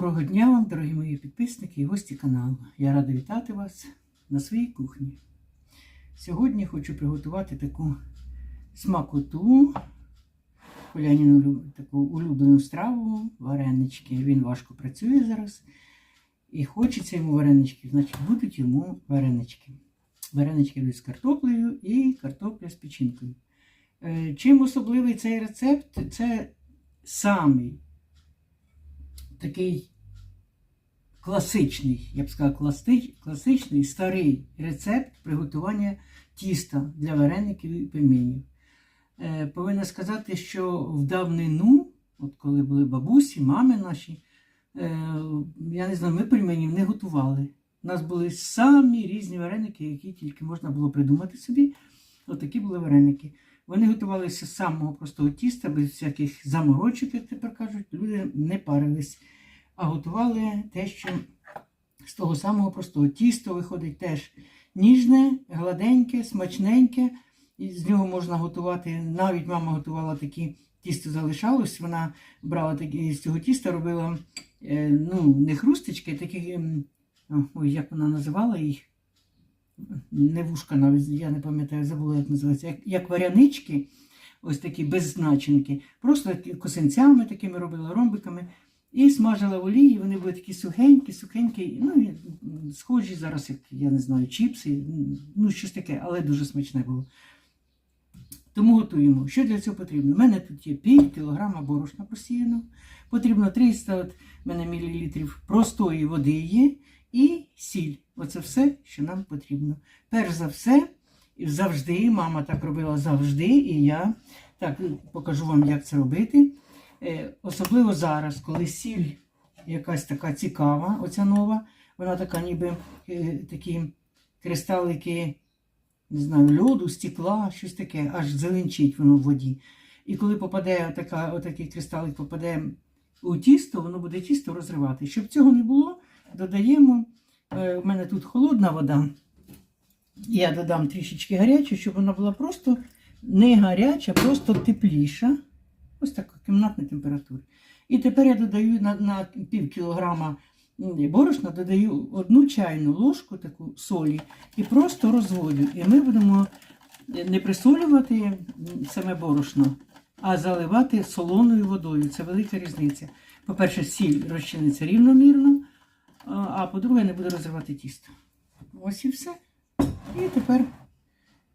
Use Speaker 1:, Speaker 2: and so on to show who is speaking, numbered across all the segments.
Speaker 1: Доброго дня вам, дорогі мої підписники і гості каналу. Я рада вітати вас на своїй кухні. Сьогодні хочу приготувати таку смакоту, Поляніну таку улюблену страву, варенички. Він важко працює зараз. І хочеться йому вареничків, значить будуть йому варенички. Варенички з картоплею і картопля з печінкою. Е, Чим особливий цей рецепт? Це самий такий класичний, я б сказав, класти- класичний старий рецепт приготування тіста для вареників і пельменів. Е, повинна сказати, що в давнину, от коли були бабусі, мами наші, е, я не знаю, ми пельменів не готували. У нас були самі різні вареники, які тільки можна було придумати собі. Отакі були вареники. Вони готувалися з самого простого тіста, без всяких заморочок, як тепер кажуть, люди не парились, а готували те, що з того самого простого тісто виходить теж ніжне, гладеньке, смачненьке. І з нього можна готувати. Навіть мама готувала такі тісто залишалось. Вона брала такі з цього тіста, робила е, ну, не хрустички, такі, ой, як вона називала їх не вушка навіть, я не пам'ятаю, забула, як називається, як, як варянички, ось такі без значинки. Просто косинцями такими робила, ромбиками. І смажила в олії, вони були такі сухенькі, сухенькі, ну, схожі зараз, як я не знаю, чіпси, ну, щось таке, але дуже смачне було. Тому готуємо. Що для цього потрібно? У мене тут є пів кілограма борошна просіяно. Потрібно 300 от, мене мілілітрів простої води є і сіль. Оце все, що нам потрібно. Перш за все, і завжди, мама так робила завжди, і я так покажу вам, як це робити. Е, Особливо зараз, коли сіль якась така цікава, оця нова, вона така ніби е, такі кристалики, не знаю, льоду, стекла, щось таке, аж зеленчить воно в воді. І коли попаде така, отакий кристалик попаде у тісто, воно буде тісто розривати. Щоб цього не було, додаємо. е, У мене тут холодна вода. Я додам трішечки гарячу, щоб вона була просто не гаряча, просто тепліша. Ось така кімнатна температура. І тепер я додаю на, на пів кілограма борошна, додаю одну чайну ложку таку солі і просто розводю. І ми будемо не присолювати саме борошно, а заливати солоною водою. Це велика різниця. По-перше, сіль розчиниться рівномірно, а по-друге, не буде розривати тісто. Ось і все. І тепер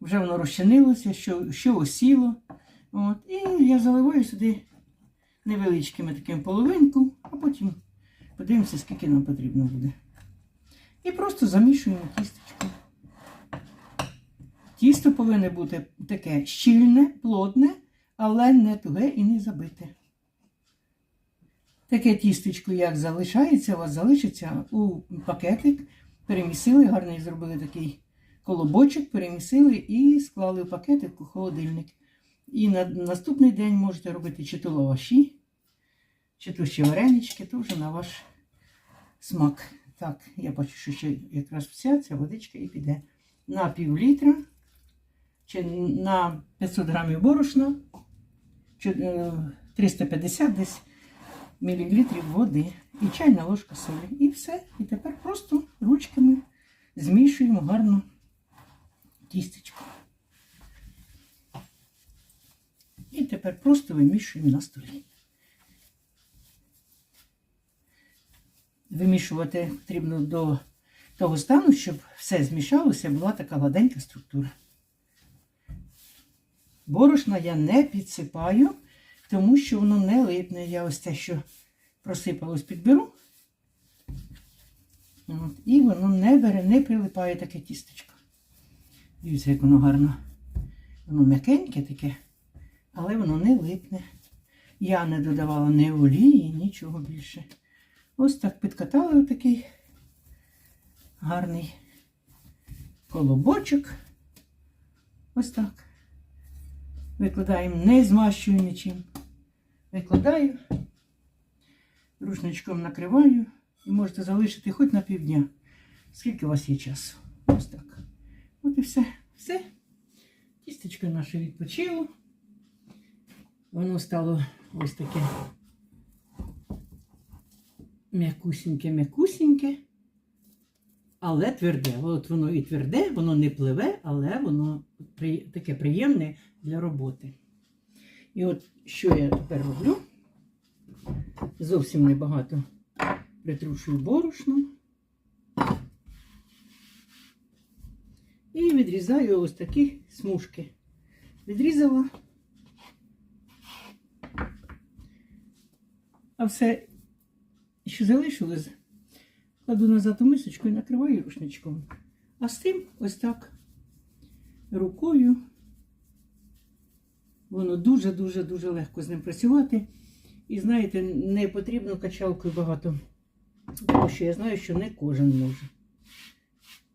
Speaker 1: вже воно розчинилося, що, що осіло. От, і я заливаю сюди невеличкими таким половинку, а потім подивимося, скільки нам потрібно буде. І просто замішуємо тістечко. Тісто повинно бути таке щільне, плотне, але не туге і не забите. Таке тістечко, як залишається, у вас залишиться у пакетик. Перемісили, гарний зробили такий колобочок, перемісили і склали в пакетик у холодильник. І на наступний день можете робити чи то лаваші, чи то ще варенички, то вже на ваш смак. Так, я бачу, що ще якраз вся ця водичка і піде на пів літра, чи на 500 грамів борошна, е, 350 десь мілілітрів води і чайна ложка солі. І все. І тепер просто ручками змішуємо гарно тістечко. І тепер просто вимішуємо на столі. Вимішувати потрібно до того стану, щоб все змішалося, була така гладенька структура. Борошна я не підсипаю, тому що воно не липне. Я ось те, що просипалось, підберу. От, і воно не бере, не прилипає таке тістечко. Дивіться, як воно гарно. Воно м'якеньке таке, але воно не липне. Я не додавала ні олії, нічого більше. Ось так підкатали отакий гарний колобочок. Ось так. Викладаємо, не змащую нічим. Викладаю, рушничком накриваю і можете залишити хоч на півдня. Скільки у вас є часу. Ось так. От і все. Все. Тістечко наше відпочило. Воно стало ось таке м'якусіньке, м'якусіньке, але тверде. От воно і тверде, воно не пливе, але воно таке приємне для роботи. І от що я тепер роблю? Зовсім небагато притрушую борошном. І відрізаю ось такі смужки. Відрізала. А все, що залишилось, кладу назад у мисочку і накриваю рушничком. А з тим ось так рукою. Воно дуже-дуже-дуже легко з ним працювати. І знаєте, не потрібно качалкою багато. Тому що я знаю, що не кожен може.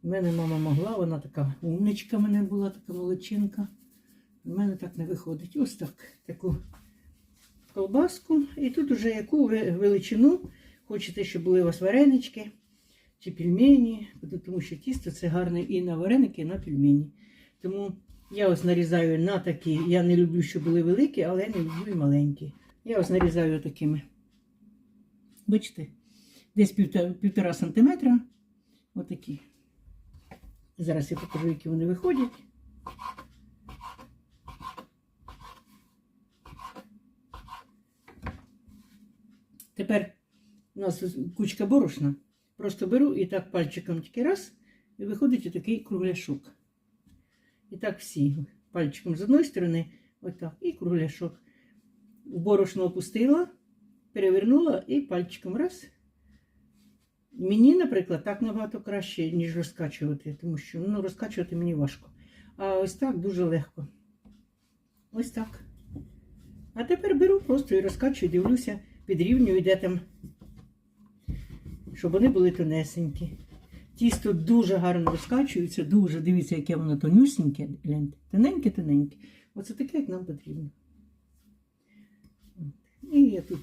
Speaker 1: У мене мама могла, вона така умничка мене була, така молодчинка. У мене так не виходить. Ось так. Таку колбаску. І тут уже яку величину хочете, щоб були у вас варенички чи пельмені, тому що тісто це гарне і на вареники, і на пельмені. Тому я ось нарізаю на такі. Я не люблю, щоб були великі, але я не люблю і маленькі. Я ось нарізаю такими. Бачите, десь півтора, півтора сантиметра. Отакі. Зараз я покажу, які вони виходять. Тепер у нас кучка борошна. Просто беру і так пальчиком тільки раз, і виходить отакий кругляшок. І так всі. Пальчиком з одної сторони, отак, і кругляшок. Борошно опустила, перевернула і пальчиком раз. Мені, наприклад, так набагато краще, ніж розкачувати, тому що ну, розкачувати мені важко. А ось так дуже легко. Ось так. А тепер беру просто і розкачую, дивлюся, підрівнюю, де там, щоб вони були тонесенькі. Тісто дуже гарно розкачується, дуже, дивіться, яке воно тонюсіньке, гляньте, тоненьке-тоненьке. Оце таке, як нам потрібно. І я тут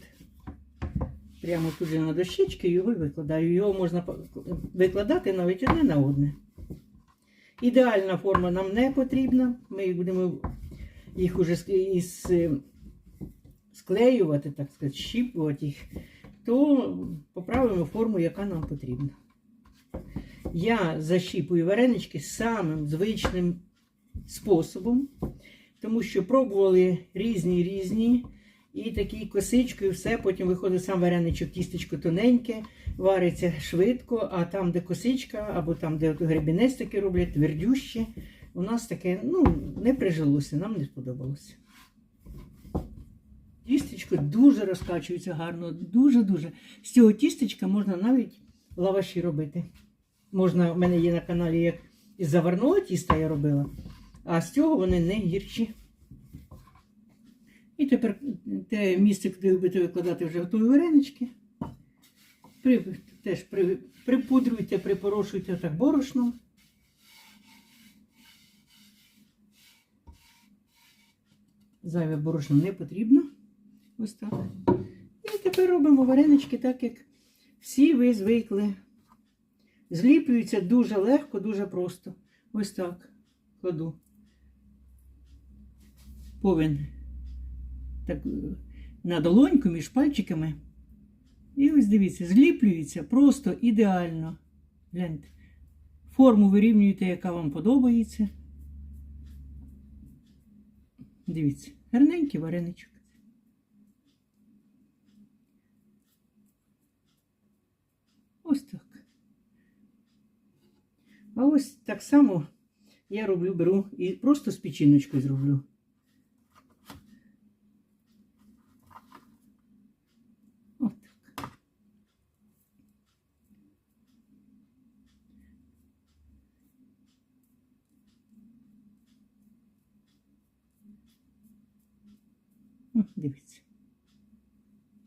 Speaker 1: прямо тут же на дощечки його викладаю. Його можна викладати навіть одне на одне. Ідеальна форма нам не потрібна. Ми будемо їх уже із, склеювати, так сказати, щіпувати їх, то поправимо форму, яка нам потрібна. Я защіпую варенички самим звичним способом, тому що пробували різні різні. І такий косичкою все, потім виходить сам вареничок, тістечко тоненьке, вариться швидко, а там, де косичка, або там, де гребінець таке роблять, твердюще, у нас таке ну, не прижилося, нам не сподобалося. Дуже розкачується гарно, дуже-дуже. З цього тістечка можна навіть лаваші робити. Можна, в мене є на каналі, як із заварного тіста я робила, а з цього вони не гірші. І тепер те місце, куди будете викладати вже готові варенички. При, теж при, припудруйте, припорошуйте так борошном. Зайве борошно не потрібно. Ось так. І тепер робимо варенички так, як всі ви звикли. Зліплюються дуже легко, дуже просто. Ось так. Кладу. Повен так, на долоньку між пальчиками. І ось дивіться, зліплюється просто ідеально. Гляньте. Форму вирівнюєте, яка вам подобається. Дивіться, гарненький вареничок. Ось так. А ось так само я роблю, беру і просто з печіночкою зроблю. От так. Дивіться.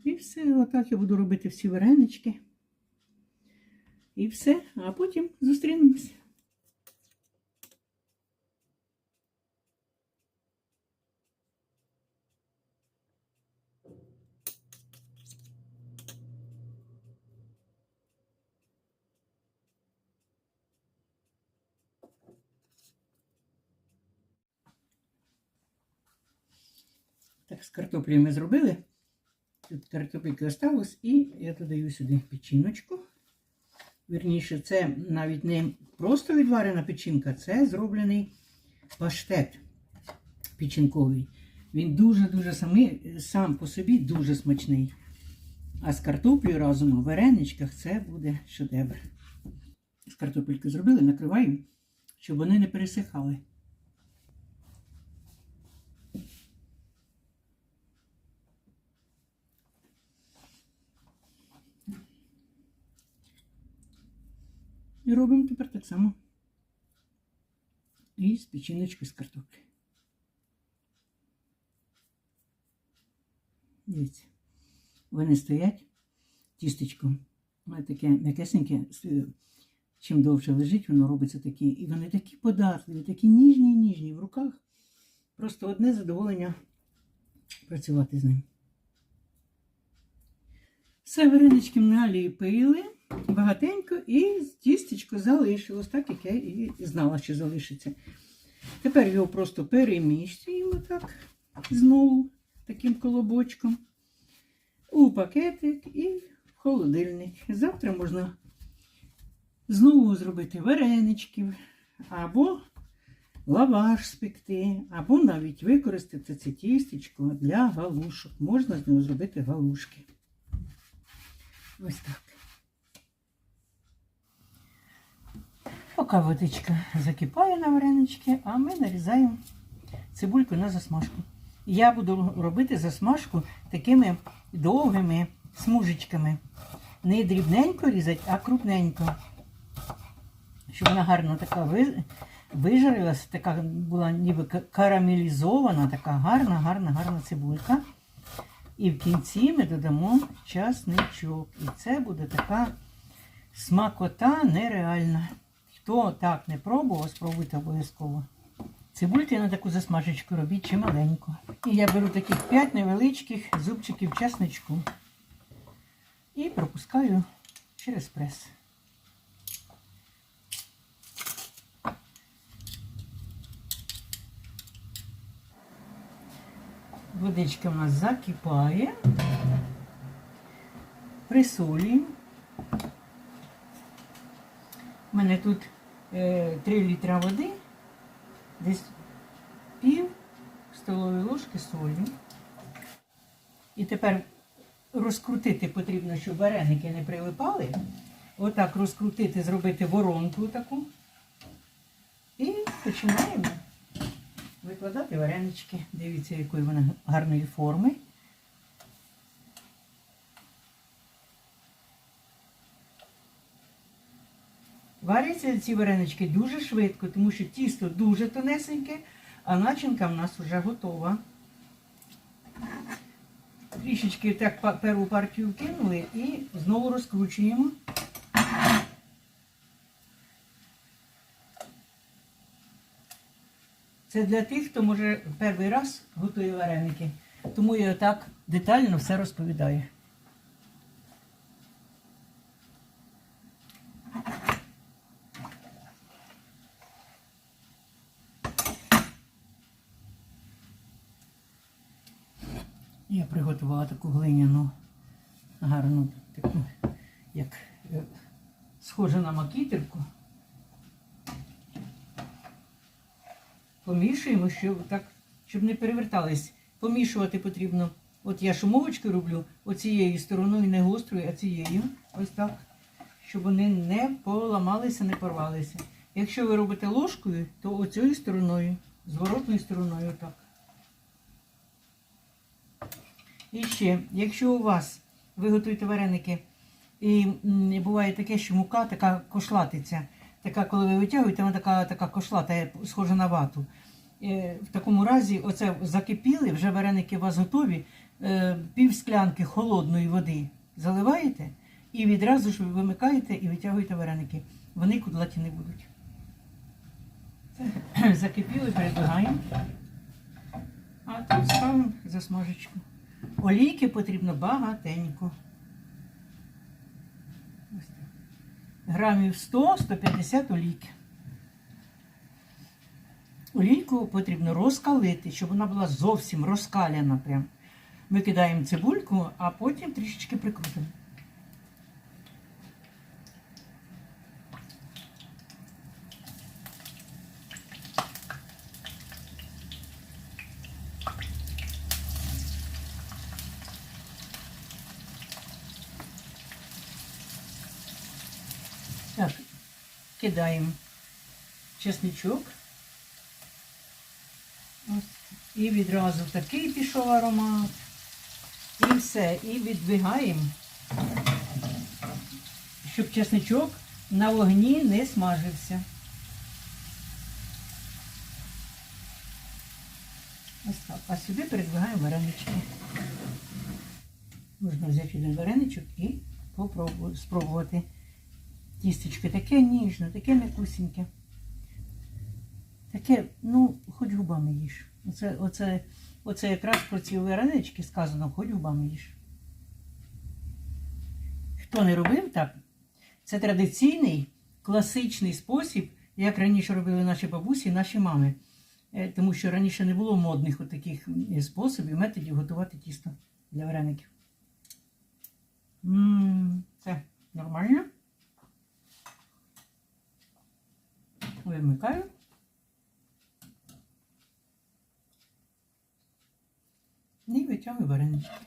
Speaker 1: І все, отак я буду робити всі варенички. І все, а потім зустрінемося. Так, з картоплею ми зробили. Тут картопельки осталось, і я додаю сюди печіночку. Вірніше, це навіть не просто відварена печінка, це зроблений паштет печінковий. Він дуже-дуже сам по собі дуже смачний. А з картоплею разом у вареничках це буде шедевр. З картопельки зробили, накриваю, щоб вони не пересихали. І робимо тепер так само. І з печіночкою з картоплі. Дивіться. Вони стоять, тістечко, воно таке м'якесеньке, чим довше лежить, воно робиться такі. І вони такі податливі, такі ніжні, ніжні в руках. Просто одне задоволення працювати з ним. Все варенички наліпили багатенько і тістечко залишилось, так як я і знала, що залишиться. Тепер його просто переміщуємо так знову таким колобочком у пакетик і в холодильник. Завтра можна знову зробити вареничків, або лаваш спекти, або навіть використати це тістечко для галушок. Можна з нього зробити галушки. Ось так. Поки водичка закипає на варенички, а ми нарізаємо цибульку на засмажку. Я буду робити засмажку такими довгими смужечками. Не дрібненько різати, а крупненько. Щоб вона гарно така ви- вижарилась, така була ніби карамелізована, така гарна, гарна, гарна цибулька. І в кінці ми додамо часничок. І це буде така смакота нереальна. Хто так не пробував, спробуйте обов'язково. Цибульки на таку засмажечку робіть чи маленьку. І я беру таких 5 невеличких зубчиків часничку і пропускаю через прес. Водичка у нас закипає. Присолюємо. У мене тут 3 літра води, десь пів столової ложки солі. І тепер розкрутити потрібно, щоб вареники не прилипали. Отак розкрутити, зробити воронку таку. І починаємо викладати варенички. Дивіться, якої вона гарної форми. Варяться ці варенички дуже швидко, тому що тісто дуже тонесеньке, а начинка в нас вже готова. Трішечки так перву партію кинули і знову розкручуємо. Це для тих, хто може перший раз готує вареники. Тому я так детально все розповідаю. Я приготувала таку глиняну, гарну, таку, як е, схожа на макітерку. Помішуємо, щоб так, щоб не перевертались. Помішувати потрібно. От я шумовочки роблю оцією стороною, не гострою, а цією. Ось так. Щоб вони не поламалися, не порвалися. Якщо ви робите ложкою, то оцією стороною, зворотною стороною так. І ще, якщо у вас ви готуєте вареники, і буває таке, що мука така кошлатиця, така, коли ви витягуєте, вона така, така кошлата, схожа на вату. Е, В такому разі, оце закипіли, вже вареники у вас готові, е, пів склянки холодної води заливаєте і відразу ж вимикаєте і витягуєте вареники. Вони кудлаті не будуть. Закипіли, передвигаємо. А тут ставимо засмажечку. Олійки потрібно багатенько. Грамів 100-150 олійки. Олійку потрібно розкалити, щоб вона була зовсім розкаляна. Прям. Викидаємо цибульку, а потім трішечки прикрутимо. Так, кидаємо чесничок. Ось. І відразу такий пішов аромат. І все. І віддвигаємо, щоб чесничок на вогні не смажився. Ось так. А сюди передвигаємо варенички. Можна взяти один вареничок і спробувати. Тістечко таке ніжне, таке м'якусіньке. Таке, ну, хоч губами їж. Оце, оце, оце якраз про ці варенички сказано, хоч губами їж. Хто не робив так, це традиційний, класичний спосіб, як раніше робили наші бабусі і наші мами. Е, Тому що раніше не було модних таких способів, методів готувати тісто для вареників. М, Це нормально. Вимикаю. І витягую варенички.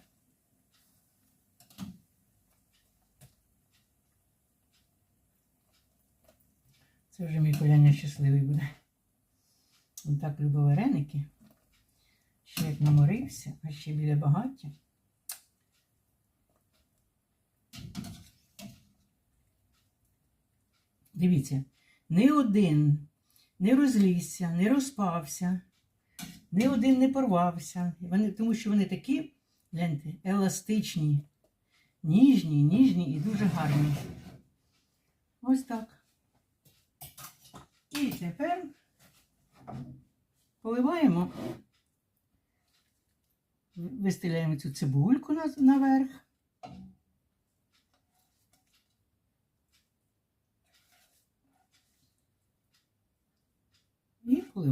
Speaker 1: Це вже мій коляня щасливий буде. Він так любить вареники. Ще як наморився, а ще біля багаття. Дивіться, ні один не розлізся, не розпався, ні один не порвався. Вони, тому що вони такі, гляньте, еластичні, ніжні, ніжні і дуже гарні. Ось так. І тепер поливаємо, вистеляємо цю цибульку на- наверх.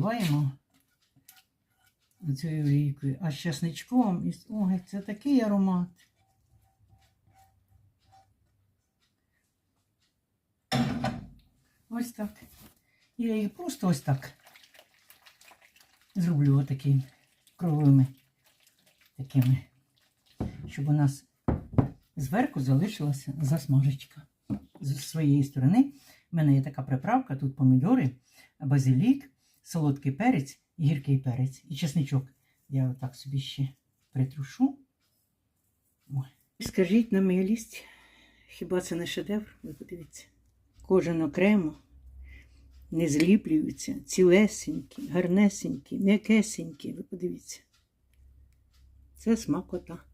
Speaker 1: І поливаємо цією олійкою, а з часничком. Ой, це такий аромат. Ось так. Я її просто ось так зроблю отакими круглими такими, щоб у нас зверху залишилася засмажечка. З своєї сторони в мене є така приправка, тут помідори, базилік, солодкий перець і гіркий перець. І чесничок. Я отак собі ще притрушу. Ой. Скажіть на милість, хіба це не шедевр? Ви подивіться. Кожен окремо не зліплюються, цілесенькі, гарнесенькі, м'якесенькі. Ви подивіться. Це смакота.